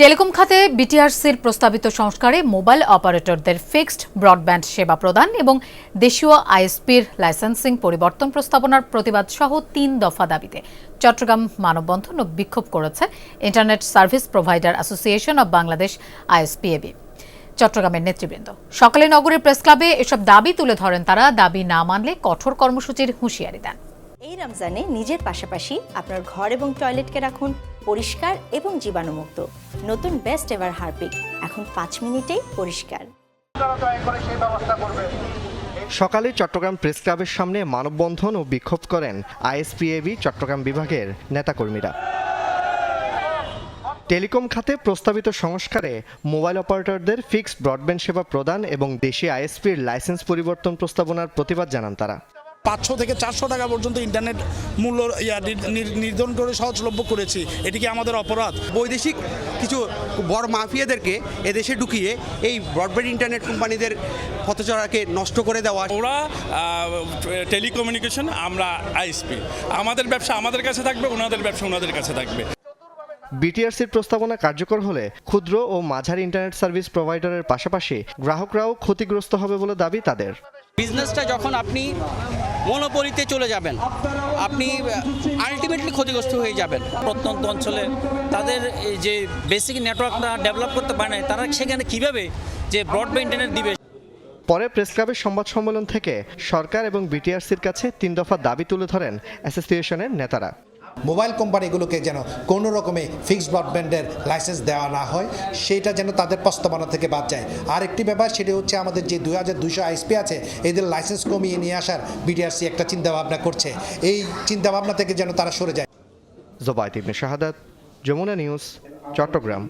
Telecom খাতে বিটিআরসির প্রস্তাবিত সংস্কারে মোবাইল অপারেটরদের ফিক্সড ব্রডব্যান্ড সেবা প্রদান এবং দেশীয় আইএসপির লাইসেন্সিং পরিবর্তন প্রস্তাবনার প্রতিবাদ সহ তিন দফা দাবিতে। চট্টগ্রাম মানববন্ধন ও বিক্ষোভ করেছে internet service provider association of Bangladesh ISPAB. চট্টগ্রামের নেতৃবৃন্দ। সকালে নগরের প্রেস ক্লাবে এসব দাবি তুলে ধরেন তারা, দাবি না মানলে কঠোর কর্মসূচির হুঁশিয়ারি দেন। এই রমজানে নিজের পাশাপাশি আপনার ঘর এবং টয়লেটকে রাখুন। পরিষ্কার এবং জীবাণুমুক্ত। নতুন বেস্ট এভার হারপিক। এখন পাঁচ মিনিটেই পরিষ্কার। সকালে চট্টগ্রাম প্রেস ক্লাবের সামনে মানববন্ধন ও বিক্ষোভ করেন আইএসপিএবি চট্টগ্রাম বিভাগের নেতাকর্মীরা। টেলিকম খাতে প্রস্তাবিত সংস্কারে মোবাইল অপারেটরদের ফিক্সড ব্রডব্যান্ড সেবা প্রদান এবং দেশি আইএসপির লাইসেন্স পরিবর্তন প্রস্তাবনার প্রতিবাদ জানান তারা। পাঁচশো থেকে চারশো টাকা পর্যন্ত ইন্টারনেট মূল্য ইয়া নির- নির- নির্ধারণ করে সহজলভ্য করেছি। এটি কি আমাদের অপরাধ? বৈদেশিক কিছু বড় মাফিয়াদেরকে এদেশে ঢুকিয়ে এই ব্রডব্যান্ড ইন্টারনেট কোম্পানিদের পথচড়াকে নষ্ট করে দেওয়া। ওরা টেলিকমিউনিকেশন আমরা আইএসপি আমাদের ব্যবসা আমাদের কাছে থাকবে ওনাদের ব্যবসা ওনাদের কাছে থাকবে। বিটিআরসির প্রস্তাবনা কার্যকর হলে ক্ষুদ্র ও মাঝারি ইন্টারনেট সার্ভিস প্রোভাইডারের পাশাপাশি গ্রাহকরাও ক্ষতিগ্রস্ত হবে বলে দাবি তাদের। বিজনেসটা যখন আপনি মনোপলিতে চলে যাবেন। আপনি আলটিমেটলি ক্ষতিগ্রস্ত হয়ে যাবেন। প্রত্যন্ত অঞ্চলে তাদের এই যে বেসিক নেটওয়ার্কটা ডেভেলপ করতে পারে না তারা সেখানে কীভাবে যে ব্রডব্যান্ড ইন্টারনেট দিবে? পরে প্রেস ক্লাবের সংবাদ সম্মেলন থেকে সরকার এবং বিটিআরসির কাছে তিন দফা দাবি তুলে ধরেন অ্যাসোসিয়েশনের নেতারা। মোবাইল কোম্পানিগুলোকে যেন কোনো রকমে ফিক্সড ব্রডব্যান্ডের লাইসেন্স দেওয়া না হয়, সেটা যেন তাদের প্রস্তাবনা থেকে বাদ যায়। আর একটি ব্যাপার, সেটা হচ্ছে আমাদের যে দুই হাজার দুশো আইসপি আছে, এদের লাইসেন্স কমিয়ে নিয়ে আসার বিডিআরসি একটা চিন্তাভাবনা করছে। এই চিন্তাভাবনা থেকে যেন তারা সরে যায়। জোবায়ত শাহাদাত, যমুনা নিউজ, চট্টগ্রাম।